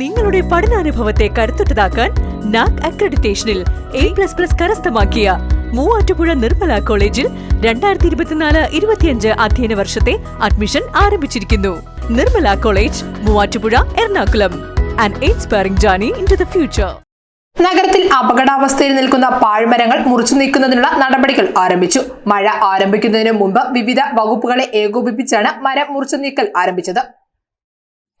നിങ്ങളുടെ പഠനാനുഭവത്തെ കരുത്തുറ്റതാക്കാൻ നാക് അക്രഡിറ്റേഷനിൽ എ പ്ലസ് പ്ലസ് കരസ്ഥമാക്കിയ മൂവാറ്റുപുഴ നിർമ്മല കോളേജിൽ രണ്ടായിരത്തി ഇരുപത്തിനാല് ഇരുപത്തിയഞ്ച് അധ്യയന വർഷത്തെ അഡ്മിഷൻ ആരംഭിച്ചിരിക്കുന്നു. Nirmala college Muvattupuzha Ernakulam. And inspiring journey into the future നഗരത്തിൽ അപകടാവസ്ഥയിൽ നിൽക്കുന്ന പാഴ്മരങ്ങൾ മുറിച്ചു നീക്കുന്നതിനുള്ള നടപടികൾ ആരംഭിച്ചു. മഴ ആരംഭിക്കുന്നതിന് മുമ്പ് വിവിധ വകുപ്പുകളെ ഏകോപിപ്പിച്ചാണ് മരം മുറിച്ചു നീക്കൽ ആരംഭിച്ചത്.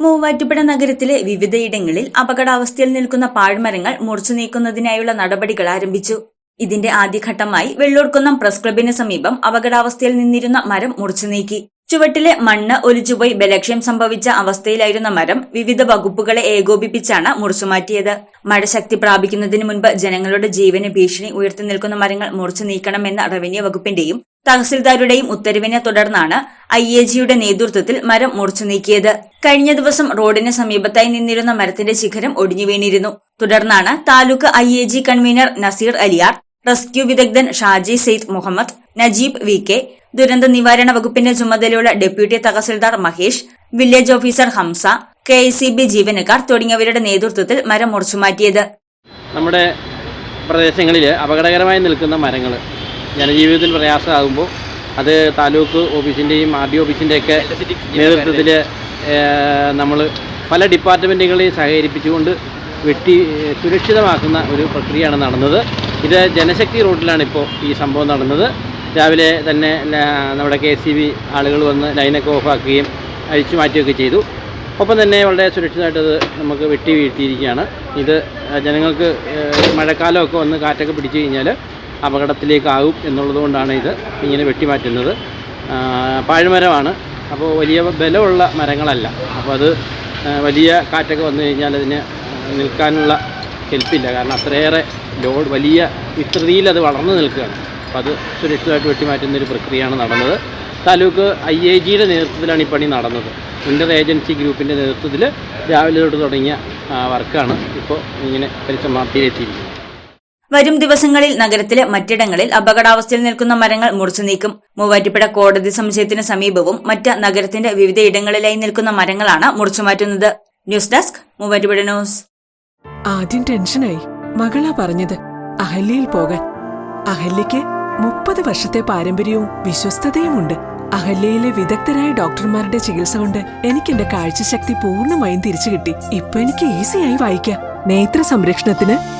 മൂവാറ്റുപുഴ നഗരത്തിലെ വിവിധയിടങ്ങളിൽ അപകടാവസ്ഥയിൽ നിൽക്കുന്ന പാഴ്മരങ്ങൾ മുറിച്ചു നീക്കുന്നതിനായുള്ള നടപടികൾ ആരംഭിച്ചു. ഇതിന്റെ ആദ്യഘട്ടമായി വെള്ളൂർക്കുന്നം പ്രസ് ക്ലബിന് സമീപം അപകടാവസ്ഥയിൽ നിന്നിരുന്ന മരം മുറിച്ചു നീക്കി. ചുവട്ടിലെ മണ്ണ് ഒലിച്ചുപോയി ബലക്ഷ്യം സംഭവിച്ച അവസ്ഥയിലായിരുന്ന മരം വിവിധ വകുപ്പുകളെ ഏകോപിപ്പിച്ചാണ് മുറിച്ചുമാറ്റിയത് മഴ ശക്തി പ്രാപിക്കുന്നതിന് മുൻപ് ജനങ്ങളുടെ ജീവന് ഭീഷണി ഉയർത്തി നിൽക്കുന്ന മരങ്ങൾ മുറിച്ചു നീക്കണമെന്ന റവന്യൂ വകുപ്പിന്റെയും തഹസിൽദാരുടെയും ഉത്തരവിനെ തുടർന്നാണ് ഐ എ ജിയുടെ നേതൃത്വത്തിൽ മരം മുറിച്ചു നീക്കിയത്. കഴിഞ്ഞ ദിവസം റോഡിന് സമീപത്തായി നിന്നിരുന്ന മരത്തിന്റെ ശിഖരം ഒടിഞ്ഞു വീണിരുന്നു. തുടർന്നാണ് taluk I A G convener Nazeer Aliyar rescue വിദഗ്ധൻ ഷാജി സെയ്ദ് മുഹമ്മദ് നജീബ് വി കെ ദുരന്ത നിവാരണ വകുപ്പിന്റെ ചുമതലയുള്ള deputy tahsildar Mahesh village officer Hamsa K ജീവനക്കാർ തുടങ്ങിയവരുടെ നേതൃത്വത്തിൽ മരം മുറിച്ചു മാറ്റിയത്. നമ്മുടെ പ്രദേശങ്ങളിൽ അപകടകരമായി നിൽക്കുന്ന മരങ്ങൾ ജനജീവിതത്തിൽ പ്രയാസമാകുമ്പോൾ അത് താലൂക്ക് ഓഫീസിന്റെയും ആർ ഡി ഓഫീസിന്റെയൊക്കെ നേതൃത്വത്തിൽ നമ്മൾ പല ഡിപ്പാർട്ട്മെന്റുകളെയും സഹകരിപ്പിച്ചുകൊണ്ട് വെട്ടി സുരക്ഷിതമാക്കുന്ന ഒരു പ്രക്രിയയാണ് നടന്നത്. ഇത് ജനശക്തി റോഡിലാണ് ഇപ്പോൾ ഈ സംഭവം നടന്നത്. രാവിലെ തന്നെ നമ്മുടെ കെ സി ബി ആളുകൾ വന്ന് ലൈനൊക്കെ ഓഫാക്കുകയും അഴിച്ചു മാറ്റുകയൊക്കെ ചെയ്തു. ഒപ്പം തന്നെ വളരെ സുരക്ഷിതമായിട്ടത് നമുക്ക് വെട്ടി വീഴ്ത്തിയിരിക്കുകയാണ്. ഇത് ജനങ്ങൾക്ക് മഴക്കാലമൊക്കെ വന്ന് കാറ്റൊക്കെ പിടിച്ചു കഴിഞ്ഞാൽ അപകടത്തിലേക്കാകും എന്നുള്ളതുകൊണ്ടാണ് ഇത് ഇങ്ങനെ വെട്ടിമാറ്റുന്നത്. പാഴ്മരമാണ്. അപ്പോൾ വലിയ ബലമുള്ള മരങ്ങളല്ല. അപ്പോൾ അത് വലിയ കാറ്റൊക്കെ വന്നു കഴിഞ്ഞാൽ അതിന് നിൽക്കാനുള്ള ഹെൽപ്പില്ല. കാരണം അത്രയേറെ ലോഡ് വലിയ വിസ്തൃതിയിൽ അത് വളർന്നു നിൽക്കുകയാണ്. അപ്പോൾ അത് സുരക്ഷിതമായിട്ട് വെട്ടിമാറ്റുന്ന ഒരു പ്രക്രിയയാണ് നടന്നത്. താലൂക്ക് ഐ എ ജിയുടെ നേതൃത്വത്തിലാണ് ഈ പണി നടന്നത്. ഇന്റർ ഏജൻസി ഗ്രൂപ്പിന്റെ നേതൃത്വത്തിൽ രാവിലെ തൊട്ട് തുടങ്ങിയ വർക്കാണ് ഇപ്പോൾ ഇങ്ങനെ പരിസമാപ്തിയിലെത്തിയിരിക്കുന്നത്. വരും ദിവസങ്ങളിൽ നഗരത്തിലെ മറ്റിടങ്ങളിൽ അപകടാവസ്ഥയിൽ നിൽക്കുന്ന മരങ്ങൾ മുറിച്ചു നീക്കും. മൂവാറ്റുപുഴ കോടതി സമുച്ചയത്തിന് സമീപവും മറ്റ് നഗരത്തിന്റെ വിവിധ വിവിധയിടങ്ങളിലായി നിൽക്കുന്ന മരങ്ങളാണ് മുറിച്ചുമാറ്റുന്നത് ന്യൂസ് ഡെസ്ക് മൂവാറ്റുപുഴ ന്യൂസ്. ആദ്യം ടെൻഷനായി. മകളാ പറഞ്ഞത് അഹല്യയിൽ പോകാൻ. അഹല്യയ്ക്ക് മുപ്പത് വർഷത്തെ പാരമ്പര്യവും വിശ്വസ്തതയുമുണ്ട്. അഹല്യയിലെ വിദഗ്ധരായ ഡോക്ടർമാരുടെ ചികിത്സ കൊണ്ട് എനിക്ക് എന്റെ കാഴ്ചശക്തി പൂർണമായും തിരിച്ചു കിട്ടി ഇപ്പൊ എനിക്ക് ഈസിയായി വായിക്കാം. നേത്ര സംരക്ഷണത്തിന്